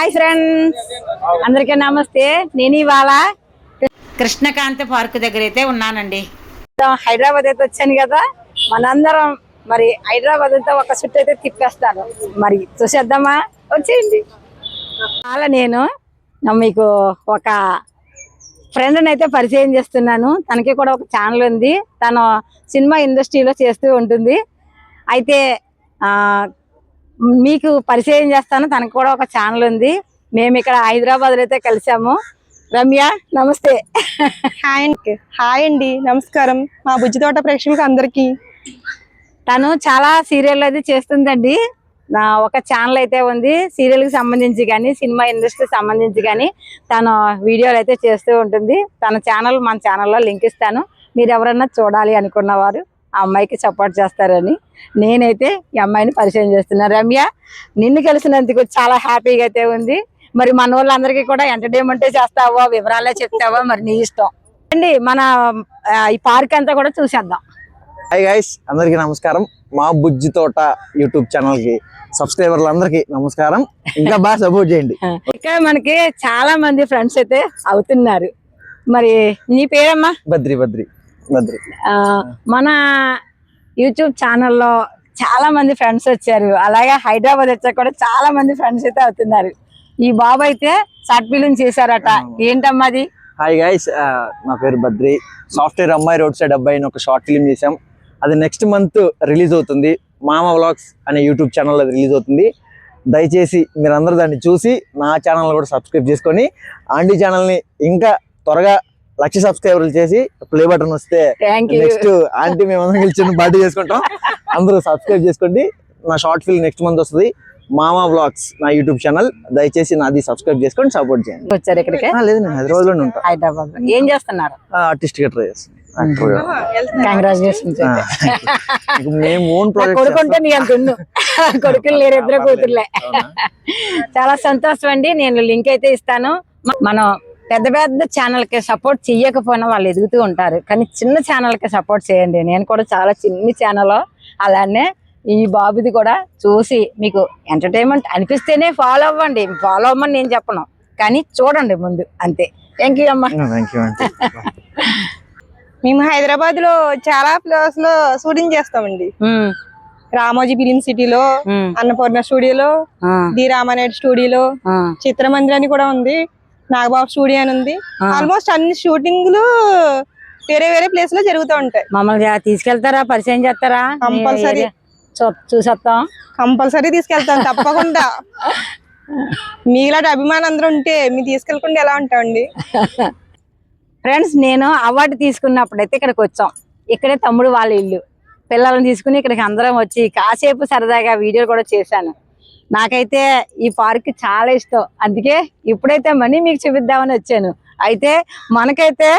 Hi friends అందరికీ నమస్తే. నేను ఇవాళ కృష్ణకాంత పార్క్ దగ్గర అయితే ఉన్నానండి. హైదరాబాద్ అయితే వచ్చాను కదా. మనందరం మరి హైదరాబాద్ అంతా ఒక చుట్టూ అయితే తిప్పేస్తాను మరి చూసేద్దామా? వచ్చేయండి. అలా నేను మీకు ఒక ఫ్రెండ్ని అయితే పరిచయం చేస్తున్నాను. తనకి కూడా ఒక ఛానల్ ఉంది. తను సినిమా ఇండస్ట్రీలో చేస్తూ ఉంటుంది. అయితే మీకు పరిచయం చేస్తాను. తనకు కూడా ఒక ఛానల్ ఉంది. మేము ఇక్కడ హైదరాబాద్లో అయితే కలిసాము. రమ్య నమస్తే. హాయ్ అండి. హాయ్ అండి. నమస్కారం. మా బుజ్జి తోట ప్రేక్షకులకు అందరికి. తను చాలా సీరియల్ అయితే చేస్తుందండి. నా ఒక ఛానల్ అయితే ఉంది. సీరియల్కి సంబంధించి కానీ సినిమా ఇండస్ట్రీకి సంబంధించి కానీ తను వీడియోలు అయితే చేస్తూ ఉంటుంది. తన ఛానల్ మన ఛానల్లో లింక్ ఇస్తాను. మీరు ఎవరన్నా చూడాలి అనుకున్నవారు ఆ అమ్మాయికి సపోర్ట్ చేస్తారని నేనైతే ఈ అమ్మాయిని పరిచయం చేస్తున్నాను రమ్య నిన్ను కలిసినందుకు చాలా హ్యాపీగా అయితే ఉంది. మరి మన వాళ్ళందరికీ కూడా ఎంటర్టైన్మెంటే చేస్తావో? వివరాలే చెప్తావో? మరి నీ ఇష్టం. అండి మన ఈ పార్క్ అంతా కూడా చూసేద్దాం. హాయ్ గైస్ అందరికీ నమస్కారం. మా బుజ్జి తోట యూట్యూబ్ ఛానల్కి సబ్స్క్రైబర్లు అందరికీ నమస్కారం. ఇంకా బాగా సపోర్ట్ చేయండి. ఇక్కడ మనకి చాలా మంది ఫ్రెండ్స్ అయితే అవుతున్నారు. మరి నీ పేరమ్మా? బద్రి బద్రి. మన యూట్యూబ్ ఛానల్లో చాలా మంది ఫ్రెండ్స్ వచ్చారు. అలాగే హైదరాబాద్ వచ్చాక కూడా చాలా మంది ఫ్రెండ్స్ అయితే అవుతున్నారు. ఈ బాబు అయితే షార్ట్ ఫిలిం చేశారట. ఏంటమ్మా అది? హాయ్ గైస్ నా పేరు బద్రి సాఫ్ట్వేర్ అమ్మాయి రోడ్ సైడ్ అబ్బాయి అని ఒక షార్ట్ ఫిల్మ్ చేసాం అది నెక్స్ట్ మంత్ రిలీజ్ అవుతుంది. మామ వ్లాగ్స్ అనే యూట్యూబ్ ఛానల్ అది రిలీజ్ అవుతుంది. దయచేసి మీరందరూ దాన్ని చూసి నా ఛానల్ కూడా సబ్స్క్రైబ్ చేసుకొని ఆంటీ ఛానల్ని ఇంకా త్వరగా లక్ష సబ్స్క్రైబర్లు చేసి ప్లే బటన్ వస్తే థ్యాంక్ యూ నెక్స్ట్ ఆంటీ మేమందరం కలిసి పార్టీ చేసుకుంటాం. అందరూ సబ్స్క్రైబ్ చేసుకోండి. నా షార్ట్ ఫిల్మ్ నెక్స్ట్ మంత్ వస్తుంది. మామా బ్లాగ్స్ నా యూట్యూబ్ ఛానల్ దయచేసి నాది సబ్స్క్రైబ్ చేసుకొని సపోర్ట్ చేయండి. వచ్చారు ఇక్కడికి? లేదు నేను హైదరాబాద్లోనే ఉంటా. హైదరాబాద్. ఏం చేస్తున్నారు? ఆర్టిస్ట్గా ట్రై మేము ఓన్ కొడుకుంటే నీ అంత కొడుకులు లేరు ఇద్దరు కూతుర్లే. చాలా సంతోషం అండి. నేను లింక్ అయితే ఇస్తాను. మనం పెద్ద పెద్ద ఛానల్కి సపోర్ట్ చెయ్యకపోయినా వాళ్ళు ఎదుగుతూ ఉంటారు. కానీ చిన్న ఛానల్కి సపోర్ట్ చేయండి. నేను కూడా చాలా చిన్ని ఛానల్ అలానే ఈ బాబుది కూడా చూసి మీకు ఎంటర్టైన్మెంట్ అనిపిస్తేనే ఫాలో అవ్వండి. ఫాలో అవ్వమని నేను చెప్పను. కానీ చూడండి ముందు అంతే. థ్యాంక్ యూ అమ్మా. మేము హైదరాబాద్లో చాలా ప్లేస్లో షూటింగ్ చేస్తామండి. ఉమ్, రామోజీ ఫిలిం సిటీలో ఉమ్, అన్నపూర్ణ స్టూడియోలో ఆ, డి రామానాయుడు స్టూడియోలో ఆ, చిత్రమందిర్ అని కూడా ఉంది. నాగబాబు స్టూడియో అని ఉంది. ఆల్మోస్ట్ అన్ని షూటింగ్లు వేరే వేరే ప్లేస్లో జరుగుతూ ఉంటాయి. మమ్మల్ని తీసుకెళ్తారా? పరిచయం చేస్తారా? చూ- చూసేస్తాం. కంపల్సరీ తీసుకెళ్తాం తప్పకుండా. మీలాంటి అభిమానం అందరూ ఉంటే మీ తీసుకెళ్ళకుండా ఎలా ఉంటామండి? ఫ్రెండ్స్ నేను అవార్డు తీసుకున్నప్పుడైతే ఇక్కడికి వచ్చాం. ఇక్కడే తమ్ముడు వాళ్ళ ఇల్లు. పిల్లల్ని తీసుకుని ఇక్కడికి అందరం వచ్చి కాసేపు సరదాగా వీడియోలు కూడా చేశాను. నాకైతే ఈ పార్క్ చాలా ఇష్టం. అందుకే ఇప్పుడైతే మనీ మీకు చూపిద్దామని వచ్చాను. అయితే మనకైతే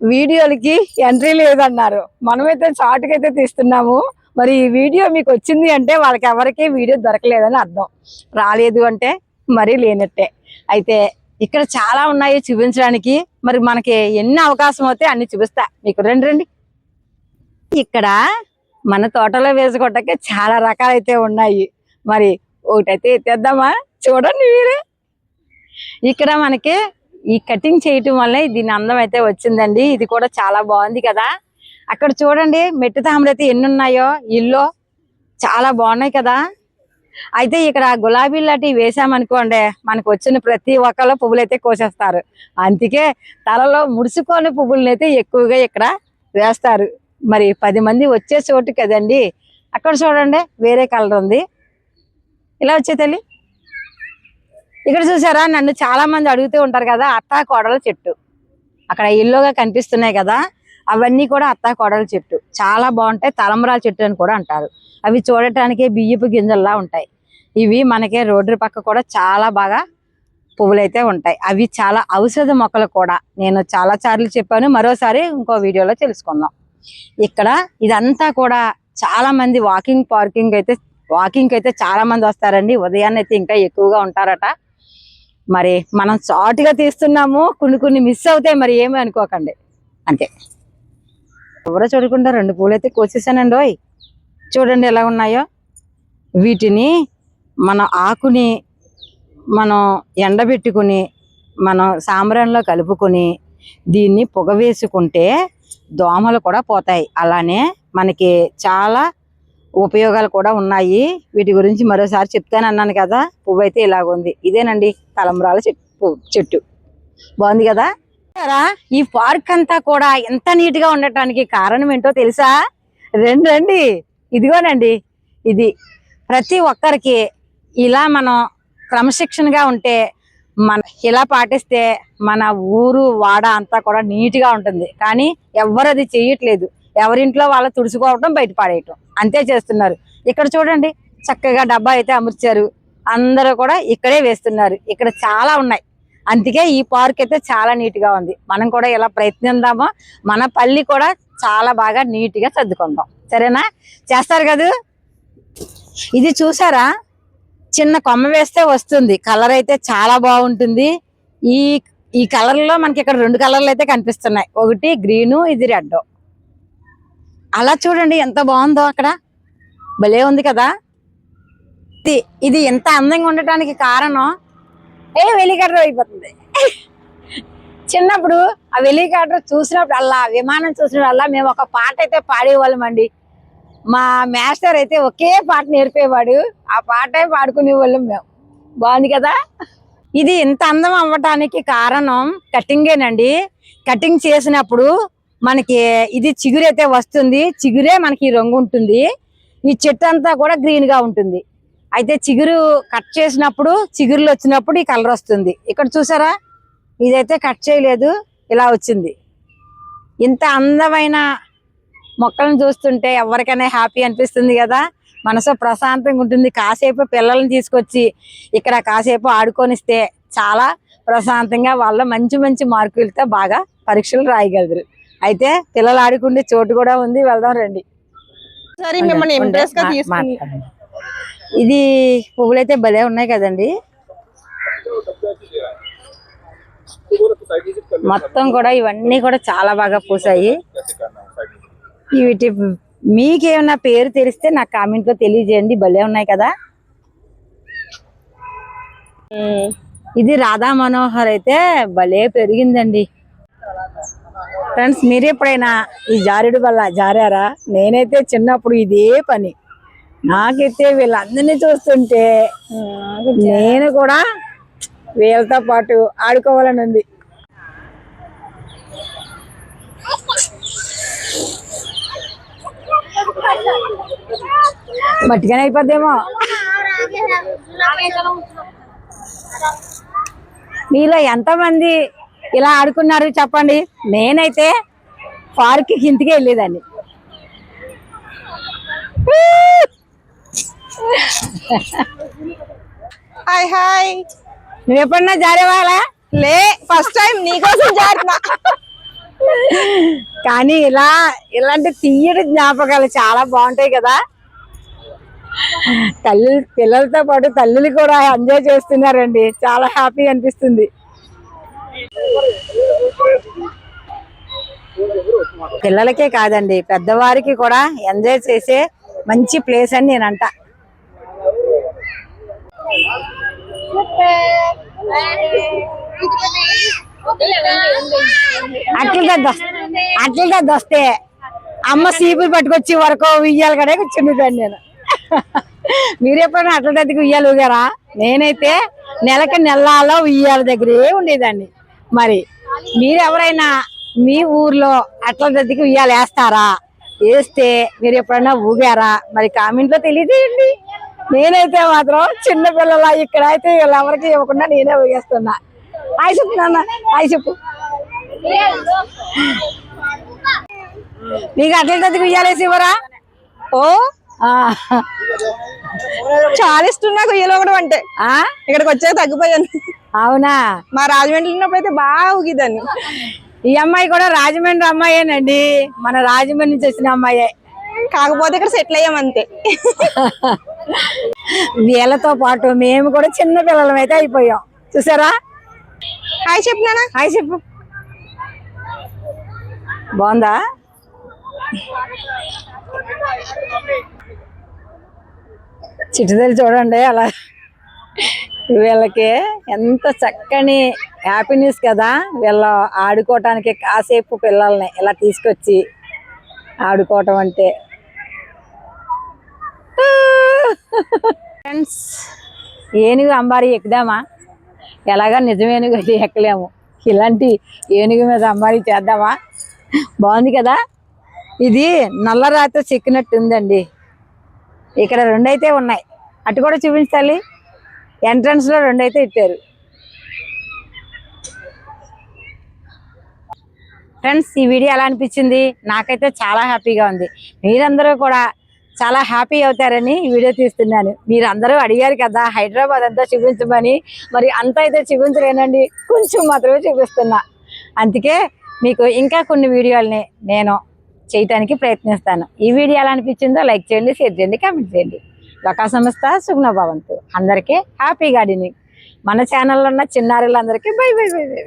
వీడియోలకి ఎంట్రీ లేదన్నారు. మనమైతే షార్ట్కి అయితే తీస్తున్నాము. మరి ఈ వీడియో మీకు వచ్చింది అంటే వాళ్ళకి ఎవరికి వీడియో దొరకలేదని అర్థం. రాలేదు అంటే మరీ లేనట్టే. అయితే ఇక్కడ చాలా ఉన్నాయి చూపించడానికి. మరి మనకి ఎన్ని అవకాశం అవుతాయి అన్ని చూపిస్తా. మీకు రండి రండి. ఇక్కడ మన తోటలో వేసుకోవటానికి చాలా రకాలైతే ఉన్నాయి. మరి ఒకటైతే ఎత్తేద్దామా? చూడండి మీరే. ఇక్కడ మనకి ఈ కటింగ్ చేయటం వల్ల దీని అందం అయితే వచ్చిందండి. ఇది కూడా చాలా బాగుంది కదా. అక్కడ చూడండి మెట్టు తామర అయితే ఎన్ని ఉన్నాయో. ఇల్లు చాలా బాగున్నాయి కదా. అయితే ఇక్కడ గులాబీ లాంటివి వేసామనుకోండి మనకు వచ్చిన ప్రతి ఒక్కళ్ళు పువ్వులు అయితే కోసేస్తారు. అందుకే తలలో ముడుచుకొని పువ్వులను అయితే ఎక్కువగా ఇక్కడ వేస్తారు. మరి పది మంది వచ్చే చోటు కదండి. అక్కడ చూడండి వేరే కలర్ ఉంది. ఇలా వచ్చే తల్లి? ఇక్కడ చూసారా నన్ను చాలా మంది అడుగుతూ ఉంటారు కదా అత్తా కోడల చెట్టు. అక్కడ ఇల్లుగా కనిపిస్తున్నాయి కదా అవన్నీ కూడా అత్తా కోడల చెట్టు. చాలా బాగుంటాయి తలంబరాల చెట్టు అని కూడా అంటారు. అవి చూడటానికి బియ్యపు గింజల్లా ఉంటాయి. ఇవి మనకి రోడ్డు పక్క కూడా చాలా బాగా పువ్వులైతే ఉంటాయి. అవి చాలా ఔషధ మొక్కలు కూడా. నేను చాలా సార్లు చెప్పాను మరోసారి ఇంకో వీడియోలో తెలుసుకుందాం. ఇక్కడ ఇదంతా కూడా చాలా మంది వాకింగ్ పార్కింగ్ అయితే వాకింగ్ అయితే చాలా మంది వస్తారండి. ఉదయాన్నే అయితే ఇంకా ఎక్కువగా ఉంటారట. మరి మనం చాటుగా తీస్తున్నాము. కొన్ని కొన్ని మిస్ అవుతాయి. మరి ఏమీ అనుకోకండి. అంతే. ఎవరో చూడకుండా రెండు పూలు అయితే కోసేసానండి ఓయ్. చూడండి ఎలా ఉన్నాయో. వీటిని మన ఆకుని మనం ఎండబెట్టుకుని మనం సాంబ్రాన్లో కలుపుకొని దీన్ని పొగ వేసుకుంటే దోమలు కూడా పోతాయి. అలానే మనకి చాలా ఉపయోగాలు కూడా ఉన్నాయి. వీటి గురించి మరోసారి చెప్తాను అన్నాను కదా పువ్వు అయితే ఇలాగుంది. ఇదేనండి తలంబ్రాల చెట్టు చెట్టు. బాగుంది కదా? ఈ పార్క్ అంతా కూడా ఎంత నీట్గా ఉండటానికి కారణం ఏంటో తెలుసా? రండి రండి. ఇదిగోనండి. ఇది ప్రతి ఒక్కరికి ఇలా మనం క్రమశిక్షణగా ఉంటే మన ఇలా పాటిస్తే మన ఊరు వాడ అంతా కూడా నీట్గా ఉంటుంది. కానీ ఎవ్వరు అది చేయట్లేదు ఎవరింట్లో వాళ్ళు తుడుచుకోవటం బయట పాడేయటం. అంతే చేస్తున్నారు. ఇక్కడ చూడండి చక్కగా డబ్బా అయితే అమర్చారు. అందరూ కూడా ఇక్కడే వేస్తున్నారు. ఇక్కడ చాలా ఉన్నాయి. అందుకే ఈ పార్క్ అయితే చాలా నీట్గా ఉంది. మనం కూడా ఇలా ప్రయత్నిద్దామో మన పల్లి కూడా చాలా బాగా నీట్గా సర్దుకుందాం. సరేనా? చేస్తారు కదా? ఇది చూసారా? చిన్న కొమ్మ వేస్తే వస్తుంది. కలర్ అయితే చాలా బాగుంటుంది. ఈ ఈ కలర్లో మనకి ఇక్కడ రెండు కలర్లు అయితే కనిపిస్తున్నాయి. ఒకటి గ్రీను ఇది రెడ్ అలా చూడండి ఎంత బాగుందో అక్కడ. భలే ఉంది కదా. ఇది ఇది ఎంత అందంగా ఉండటానికి కారణం? ఏ వెలికాటర్ అయిపోతుంది. చిన్నప్పుడు ఆ వెలికాటర్ చూసినప్పుడు అలా విమానం చూసినప్పుడు అలా మేము ఒక పాట అయితే పాడేవాళ్ళం అండి మా మాస్టర్ అయితే ఒకే పాట నేర్పేవాడు. ఆ పాటే పాడుకునే వాళ్ళం మేము. బాగుంది కదా? ఇది ఇంత అందం అవ్వటానికి కారణం కటింగేనండి. కటింగ్ చేసినప్పుడు మనకి ఇది చిగురైతే వస్తుంది చిగురే మనకి రంగు ఉంటుంది. ఈ చెట్టు అంతా కూడా గ్రీన్గా ఉంటుంది. అయితే చిగురు కట్ చేసినప్పుడు చిగురులు వచ్చినప్పుడు ఈ కలర్ వస్తుంది. ఇక్కడ చూసారా? ఇదైతే కట్ చేయలేదు ఇలా వచ్చింది. ఇంత అందమైన మొక్కలను చూస్తుంటే ఎవరికైనా హ్యాపీ అనిపిస్తుంది కదా? మనసు ప్రశాంతంగా ఉంటుంది. కాసేపు పిల్లల్ని తీసుకొచ్చి ఇక్కడ కాసేపు ఆడుకొనిస్తే చాలా ప్రశాంతంగా వాళ్ళ మంచి మంచి మార్కులతో బాగా పరీక్షలు రాయగలరు. అయితే పిల్లలు ఆడుకునే చోటు కూడా ఉంది వెళ్దాం రండి. సరే మిమ్మల్ని. ఇది పువ్వులైతే భలే ఉన్నాయి కదండి. మొత్తం కూడా ఇవన్నీ కూడా చాలా బాగా పూసాయి. వీటి మీకేమన్నా పేరు తెలిస్తే నాకు కామెంట్లో తెలియజేయండి భలే ఉన్నాయి కదా. ఇది రాధా మనోహర్ అయితే భలే పెరిగిందండి. ఫ్రెండ్స్ మీరు ఎప్పుడైనా ఈ జారుడు వల్ల జారారా? నేనైతే చిన్నప్పుడు ఇదే పని. నాకైతే వీళ్ళందరినీ చూస్తుంటే నేను కూడా వీళ్ళతో పాటు ఆడుకోవాలని ఉంది. మట్టిగానే అయిపోద్దేమో. మీలో ఎంతమంది ఇలా ఆడుకున్నారు చెప్పండి. నేనైతే పార్క్ కిందికి వెళ్ళేదాన్ని. Hi hi. నువ్వు ఎప్పుడన్నా జారేవాలా? లే ఫస్ట్ టైం నీకోసం జారినా. కానీ ఇలా ఇలాంటి తీయటి జ్ఞాపకాలు చాలా బాగుంటాయి కదా. తల్లి పిల్లలతో పాటు తల్లులు కూడా ఎంజాయ్ చేస్తున్నారండి. చాలా హ్యాపీ అనిపిస్తుంది. పిల్లలకే కాదండి పెద్దవారికి కూడా ఎంజాయ్ చేసే మంచి ప్లేస్ అని నేను అంట అట్లగా దొస్తే. అమ్మ సీపులు పట్టుకొచ్చి వరకు ఉయ్యాలి కడే కూర్చుండిపోయాను నేను. మీరెప్పుడైనా అట్ల దగ్గరికి ఉయ్యాలి ఊగారా? నేనైతే నెలకి నెలలో ఉయ్యాల దగ్గరే ఉండేదాన్ని. మరి మీరు ఎవరైనా మీ ఊర్లో అట్ల దగ్గర ఉయ్యాలు వేస్తారా? వేస్తే మీరు ఎప్పుడైనా ఊగారా? మరి కామెంట్లో తెలియదేయండి తెలియజేయండి. నేనైతే మాత్రం చిన్నపిల్లల ఇక్కడ అయితే వీళ్ళెవరికి ఇవ్వకుండా నేనే ఊగేస్తున్నా. హాయ్ చెప్పు నాన్న. హాయ్ చెప్పు. నీకు అట్ల దగ్గర ఉయ్యాలేసి ఇవ్వరా? ఓ? చాలా ఇష్టం నాకు ఉయ్యలో కూడా అంటే. ఆ? ఇక్కడికి వచ్చాక తగ్గిపోయాను. అవునా? మా రాజమండ్రి ఉన్నప్పుడు అయితే బాగా ఊగిదాన్ని ఈ అమ్మాయి కూడా రాజమండ్రి అమ్మాయేనండి. మన రాజమండ్రి నుంచి వచ్చిన అమ్మాయే. కాకపోతే ఇక్కడ సెటిల్ అయ్యాం అంతే. వీళ్ళతో పాటు మేము కూడా చిన్న పిల్లలం అయితే అయిపోయాం. చూసారా? హాయ్ చెప్పినానా హాయ్ చెప్పు. బాగుందా? చిట్టుదలు చూడండి అలా. వీళ్ళకి ఎంత చక్కని హ్యాపీనెస్ కదా వీళ్ళ ఆడుకోవటానికి కాసేపు పిల్లల్ని ఇలా తీసుకొచ్చి ఆడుకోవటం అంటే. ఫ్రెండ్స్ ఏనుగు అంబారి ఎక్కుదామా? ఎలాగా నిజమేనుగు అది ఎక్కలేము. ఇలాంటి ఏనుగు మీద అంబారి చేద్దామా? బాగుంది కదా? ఇది నల్లరాతో చెక్కినట్టు ఉందండి. ఇక్కడ రెండైతే ఉన్నాయి. అటు కూడా చూపించాలి ఎంట్రన్స్లో రెండైతే ఇట్టారు. ఫ్రెండ్స్ ఈ వీడియో ఎలా అనిపించింది? నాకైతే చాలా హ్యాపీగా ఉంది. మీరందరూ కూడా చాలా హ్యాపీ అవుతారని వీడియో తీస్తున్నాను. మీరు అందరూ అడిగారు కదా హైదరాబాద్ అంతా చూపించమని. మరి అంతా అయితే చూపించలేనండి కొంచెం మాత్రమే చూపిస్తున్నా. అందుకే మీకు ఇంకా కొన్ని వీడియోల్ని నేను చేయటానికి ప్రయత్నిస్తాను. ఈ వీడియో ఎలా అనిపించిందో లైక్ చేయండి షేర్ చేయండి కామెంట్ చేయండి. లకా సంస్థ సుగ్న భవంతు. అందరికీ హ్యాపీ గార్డెనింగ్. మన ఛానల్లో ఉన్న చిన్నారులందరికీ బై బై బై బై.